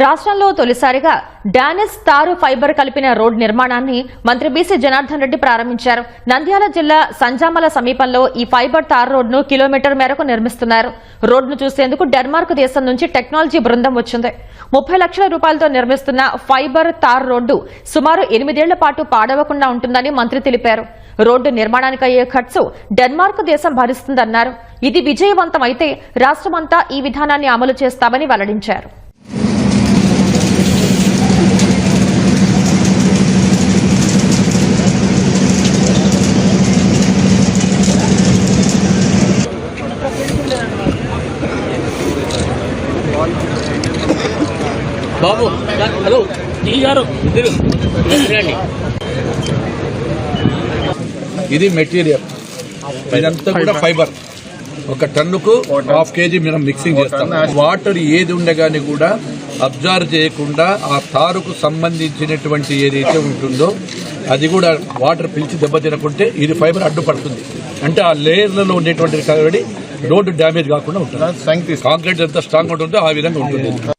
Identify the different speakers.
Speaker 1: రాష్ట్రంలో తొలిసారిగా డానిస్ తారు ఫైబర్ కలిపిన రోడ్ నిర్మాణాన్ని మంత్రి బీసీ జనార్దన్ రెడ్డి ప్రారంభించారు. నంద్యాల జిల్లా సంజామల సమీపంలో ఈ ఫైబర్ తార్ రోడ్ను కిలోమీటర్ మేరకు నిర్మిస్తున్నారు. రోడ్ను చూసేందుకు డెన్మార్క్ దేశం నుంచి టెక్నాలజీ బృందం వచ్చింది. ముప్పై లక్షల రూపాయలతో నిర్మిస్తున్న ఫైబర్ తార్ రోడ్డు సుమారు ఎనిమిదేళ్ళ పాటు పాడవకుండా ఉంటుందని మంత్రి తెలిపారు. రోడ్డు నిర్మాణానికి అయ్యే ఖర్చు డెన్మార్క్ దేశం భరిస్తుందన్నారు. ఇది విజయవంతమైతే రాష్ట్రమంతా ఈ విధానాన్ని అమలు చేస్తామని వెల్లడించారు.
Speaker 2: బాబు హలో. టీ గారు.
Speaker 3: ఇది మెటీరియల్. ఇదంతా కూడా ఫైబర్. ఒక టన్నుకు హాఫ్ కేజీ మనం మిక్సింగ్ చేస్తాం. వాటర్ ఏది ఉండగానే కూడా అబ్జర్వ్ చేయకుండా ఆ తారుకు సంబంధించినటువంటి ఏదైతే ఉంటుందో అది కూడా వాటర్ పిలిచి దెబ్బతినకుంటే ఇది ఫైబర్ అడ్డుపడుతుంది. అంటే ఆ లేయర్లలో ఉండేటువంటి కాబట్టి రోడ్డు డ్యామేజ్ కాకుండా ఉంటుంది. కాంక్రీట్ ఎంత స్ట్రాంగ్ ఉంటుందో ఆ విధంగా ఉంటుంది.